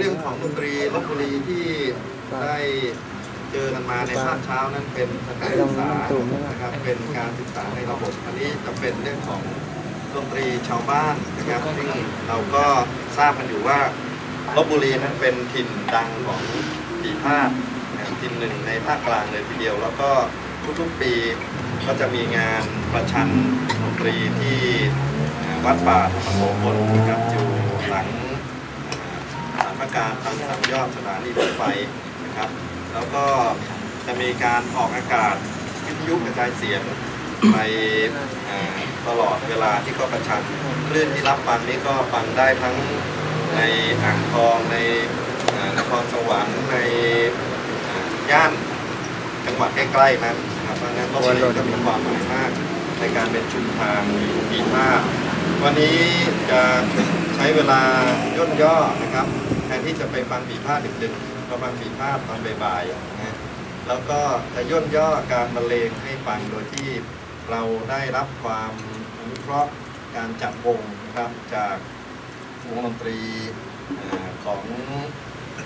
รื่องของดนตรีลบบุรีที่ได้เจอกันมาในภาคเช้านั้นเป็นสถานศึกษานะครับเป็นการศึกษาในระบบอันนี้จะเป็นเรื่องของดนตรีชาวบ้านนะครับซึ่งเราก็ทราบกันอยู่ว่าลบบุรีนั้นเป็นถิ่นดังของปีพาคถิ่นหนึ่งในภาคกลางเลยทีเดียว แล้วก็ทุกๆปีก็จะมีงานประชันดนตรีที่วัดป่าธรรมโสพลนะครับอยู่หลัง การทางสามยอดสถานีรถไฟนะครับ แล้วก็จะมีการออกอากาศวิทยุกระจายเสียงไปตลอดเวลาที่เขาประชันคลื่นที่รับฟังนี้ก็ฟังได้ทั้งในอ่างทองในนครสวรรค์ในย่านจังหวัดใกล้ๆนั้นนะครับเพราะงั้นลบบุรีก็มีความหมายมากในการเป็นชุมทางปีภาควันนี้จะใช้เวลาย่นย่อนะครับ นที่จะไปฟังปีพาดดึกๆก็ฟังปีพาดตอนบ่ายๆนะแล้วก็จะย่นย่อการบรรเลงให้ฟังโดยที่เราได้รับความอนุเคราะห์การจัดวงนะครับจากวงดนตรีของ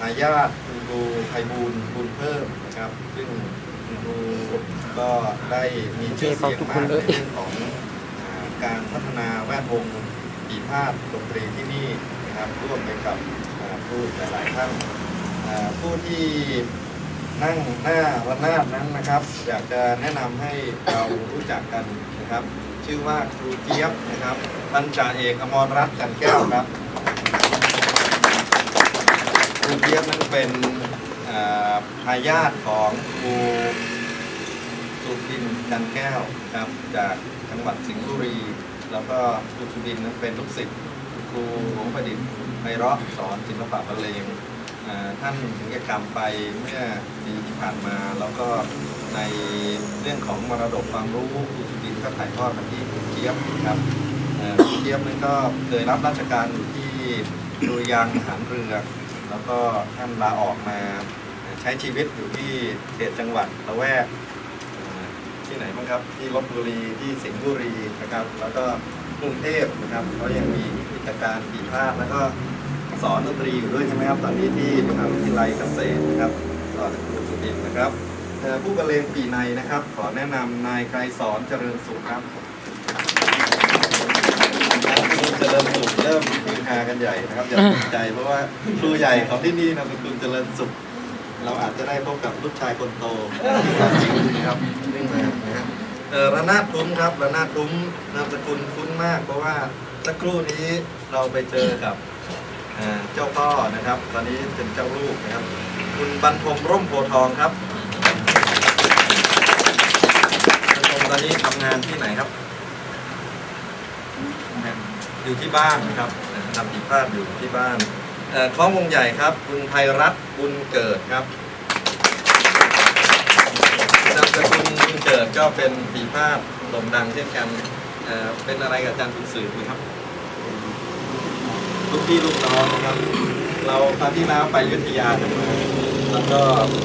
อาญาติคุณครูไพบูลบุญเพิ่มนะครับ ซึ่งคุณครูก็ได้มีชื่อเสียงมากในเรื่องของการพัฒนาแวดวงปีพาดดนตรีที่นี่นะครับร่วมไปกับ ผู้หลายๆท่านผู้ที่นั่งหน้าระนหน้านั้นนะครับ อยากจะแนะนำให้เรารู้จักกันนะครับ ชื่อว่าครูเจี๊ยบนะครับพันจ่าเอกอมรรัตน์จันแก้วครับครูเจี๊ยบนั้นเป็นอ่าทายาทของครูสุบินจันแก้วครับ จากจังหวัดสิงห์บุรี แล้วก็ครูสุบินนั้นเป็นลูกศิษย์ครูหลวงประดิษฐ์ ไพเราะสอนศิลปะบรรเลงท่านถึงแก่กรรมไปเมื่อปีที่ผ่านมา แล้วก็ในเรื่องของมรดกความรู้ครูสุบินก็ถ่ายทอดมาที่ครูเจี๊ยบครับเอ่อครูเจี๊ยบนั้นก็เคยรับราชการอยู่ที่ดุริยางหารเรือ แล้วก็ท่านลาออกมาใช้ชีวิตอยู่ที่เขตจังหวัดละแวกที่ไหนบ้างครับ ที่ลบบุรีที่สิงห์บุรีนะครับแล้วก็กรุงเทพนะครับเขายังมี กิจการปีพาดแล้วก็สอนดนตรีอยู่ด้วยใช่ไหมครับ ตอนนี้ที่มหาวิทยาลัยเกษตรนะครับสอนครูสุดินนะครับเอ่อผู้บรรเลงปีในนะครับ ขอแนะนำนายไกรสอนเจริญสุขครับคุณเจริญสุขเริ่มฮือฮากันใหญ่นะครับอย่าตกใจเพราะว่าครูใหญ่ของที่นี่นะเป็นคุณเจริญสุข เราอาจจะได้พบกับลูกชายคนโตจริงนะครับเรื่องมานะฮะเอ่อระนาดทุ้มครับระนาดทุ้มนามสกุลคุ้นมากเพราะว่า สักครู่นี้เราไปเจอกับเจ้าพ่อนะครับ ตอนนี้เป็นเจ้าลูกนะครับ คุณบรรทมร่มโพทองครับบรรทมตอนนี้ทำงานที่ไหนครับ อยู่ที่บ้านนะครับทำผิดพลาดอยู่ที่บ้านเอ่อคล้องวงใหญ่ครับ คุณไพรัตน์บุญเกิดครับนามสกุลบุญเกิดก็เป็นปีพาดโด่งดังเช่นกัน เอ่อเป็นอะไรกับอาจารย์คุณสื่อไหมครับลูกพี่ลูกน้องนะครับ เราตอนที่แล้วไปยุทธยากันมาแล้วก็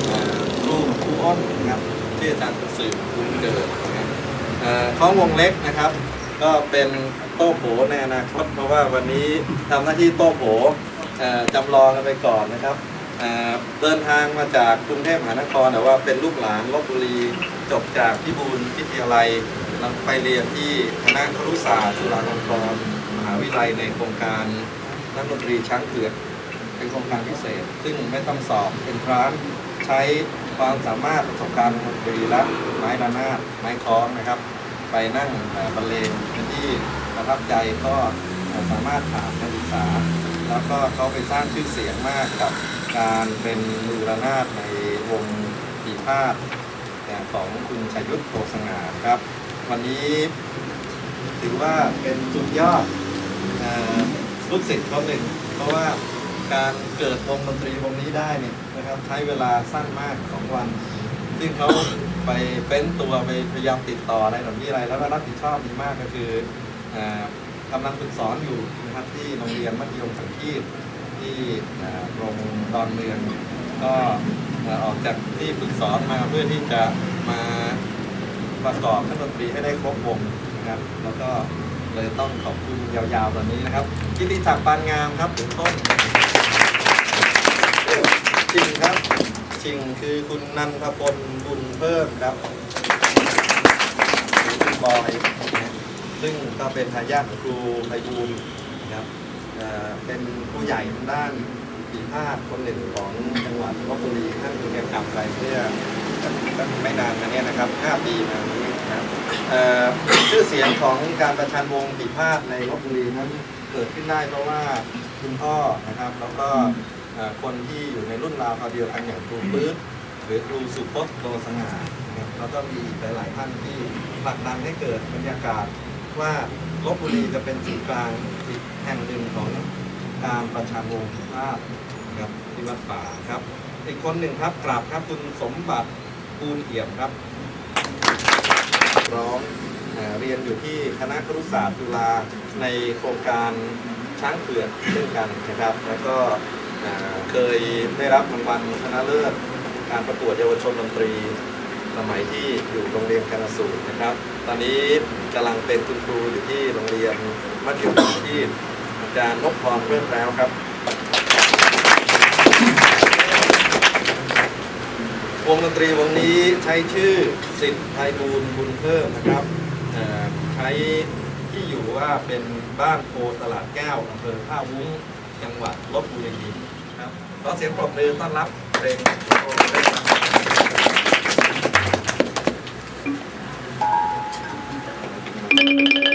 เอ่อลูกครูอ้นนะครับที่อาจารย์คุณสื่อบุญเกิดนะครับเอ่อข้องวงเล็กนะครับ ก็เป็นโต้โผในอนาคตเพราะว่าวันนี้ทำหน้าที่โต้โผเอ่อจำลองกันไปก่อนนะครับเอ่อเดินทางมาจากกรุงเทพมหานครแต่ว่าเป็นลูกหลานลบบุรีจบจากพิบูลวิทยาลัย แล้วไปเรียนที่คณะครุศาสตร์จุฬาลงกรณ์มหาวิทยาลัยในโครงการนักดนตรีช้างเผือกเป็นโครงการพิเศษ ซึ่งไม่ต้องสอบเป็นครานใช้ความสามารถประสบการณ์ดนตรีและไม้ระนาดไม้คล้องนะครับ ไปนั่งบรรเลงเป็นที่ประทับใจก็สามารถถามนักศึกษา แล้วก็เขาไปสร้างชื่อเสียงมากกับการเป็นมือระนาดในวงปีพาดของคุณชัยยุทธโตสง่าครับ วันนี้ถือว่าเป็นสุดยอดเอ่อลูกศิษย์คนหนึ่ง เพราะว่าการเกิดวงดนตรีวงนี้ได้เนี่ยนะครับใช้เวลาสั้นมากสองวัน ซึ่งเขาไปเป็นตัวไปพยายามติดต่ออะไรแบบนี้อะไร แล้วก็รับผิดชอบดีมากก็คืออกำลังฝึกสอนอยู่นะครับที่โรงเรียนมัธยมสังคีตที่โรงดอนเมือง ก็ออกจากที่ฝึกสอนมาเพื่อที่จะมา ประกอบนักดนตรีให้ได้ครบวงนะครับ แล้วก็เลยต้องขอบคุณยาวๆตอนนี้นะครับกิติศักดิ์ปานงามครับถึงต้นชิงครับชิงคือคุณนันทพลบุญเพิ่มครับหรือคุณบอยนะซึ่งก็เป็นทายาทของครูไพบูลนะครับเป็นผู้ใหญ่ทางด้านปีพาดคนหนึ่งของจังหวัดลบบุรีท่านเก็บกลับไปเมื่อ ไม่นานมาเนี้นะครับ 5 ปีมานี้นะครับเอ่อชื่อเสียงของการประชันวงปีพาดในลบบุรีนั้นเกิดขึ้นได้เพราะว่าคุณพ่อนะครับแล้วก็เอ่อคนที่อยู่ในรุ่นราวคราวเดียวกันอย่างครูปื๊ดหรือครูสุพจน์โตสง่านะครับแล้วก็มีอีกหลายๆท่านที่ผลักดันให้เกิดบรรยากาศว่าลบบุรีจะเป็นศูนย์กลางอีกแห่งหนึ่งของการประชาวงศ์ภาพนะครับที่วัดป่าครับ อีกคนหนึ่งครับกราบครับคุณสมบัติ ปูนเอี่ยมครับร้องเรียนอยู่ที่คณะครุศาสตร์จุฬาในโครงการช้างเผือกเช่นกันนะครับ แล้วก็เคยได้รับรางวัลชนะเลิศการประกวดเยาวชนดนตรีสมัยที่อยู่โรงเรียนคณะสูตรนะครับ ตอนนี้กำลังเป็นคุณครูอยู่ที่โรงเรียนมัธยมที่อาจารย์นพพรเพื่อนแล้วครับ วงดนตรีวงนี้ใช้ชื่อสิทธิ์ไพบูลบุญเพิ่มนะครับใช้ที่อยู่ว่าเป็นบ้านโพตลาดแก้วอำเภอท่าวุ้งจังหวัดลบบุรีครับขอเสียงปรบมือต้อนรับเพลงโอ้ได้ครับ